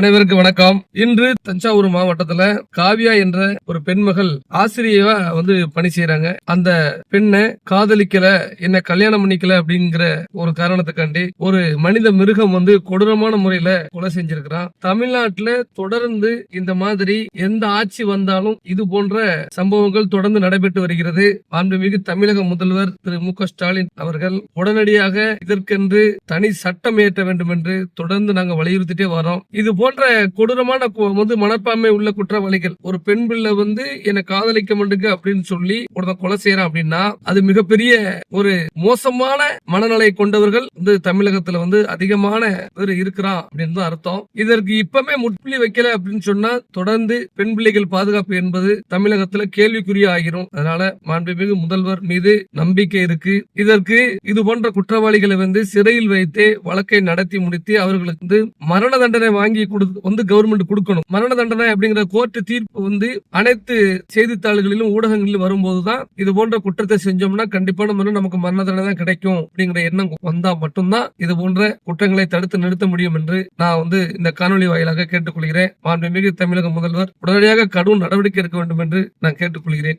அனைவருக்கும் வணக்கம். இன்று தஞ்சாவூர் மாவட்டத்துல காவியா என்ற ஒரு பெண்மகள் ஆசிரியவா வந்து பணி செய்யறாங்க அந்த பெண்ணை காதலிக்கல என்ன கல்யாணம் பண்ணிக்கல அப்படிங்கிற ஒரு காரணத்துக்காண்டி ஒரு மனித மிருகம் வந்து கொடூரமான முறையில கொலை செஞ்சிருக்கிறான். தமிழ்நாட்டுல தொடர்ந்து இந்த மாதிரி எந்த ஆட்சி வந்தாலும் இது போன்ற சம்பவங்கள் தொடர்ந்து நடைபெற்று வருகிறது. மாண்புமிகு தமிழக முதல்வர் திரு மு ஸ்டாலின் அவர்கள் உடனடியாக இதற்கென்று தனி சட்டம் இயற்ற வேண்டும் என்று தொடர்ந்து நாங்கள் வலியுறுத்திட்டே வரோம் இது போன்ற கொடூரமான வந்து மனப்பான்மை உள்ள குற்றவாளிகள். ஒரு பெண் பிள்ளை வந்து என்னை காதலிக்க மாட்டுங்க அப்படின்னு சொல்லி ஒருத்தன் கொலை செய்யறான் அப்படின்னா அது மிகப்பெரிய ஒரு மோசமான மனநிலை கொண்டவர்கள் வந்து தமிழகத்துல வந்து அதிகமான பேர் இருக்கிறான் அப்படின்னு தான் அர்த்தம். இதற்கு இப்பமே முட்புள்ளி வைக்கல அப்படின்னு சொன்னா தொடர்ந்து பெண் பிள்ளைகள் பாதுகாப்பு என்பது தமிழகத்துல கேள்விக்குரிய ஆகிரும். அதனால மாண்புமிகு முதல்வர் மீது நம்பிக்கை இருக்கு. இதற்கு இது போன்ற குற்றவாளிகளை வந்து சிறையில் வைத்து வழக்கை நடத்தி முடித்து அவர்களுக்கு மரண தண்டனை வாங்கி கொடு வந்து கவர்மெண்ட் கொடுக்கணும். மரண தண்டனை அப்படிங்கிற கோர்ட்டு தீர்ப்பு வந்து அனைத்து செய்தித்தாள்களிலும் ஊடகங்களிலும் வரும்போதுதான் இது போன்ற குற்றத்தை செஞ்சோம்னா கண்டிப்பான முறை நமக்கு மரண தண்டனை தான் கிடைக்கும் அப்படிங்கிற எண்ணம் வந்தா மட்டும்தான் இது போன்ற குற்றங்களை தடுத்து நிறுத்த முடியும் என்று நான் வந்து இந்த காணொலி வாயிலாக கேட்டுக்கொள்கிறேன். மாண்புமிகு தமிழக முதல்வர் உடனடியாக கடும் நடவடிக்கை எடுக்க வேண்டும் என்று நான் கேட்டுக்கொள்கிறேன்.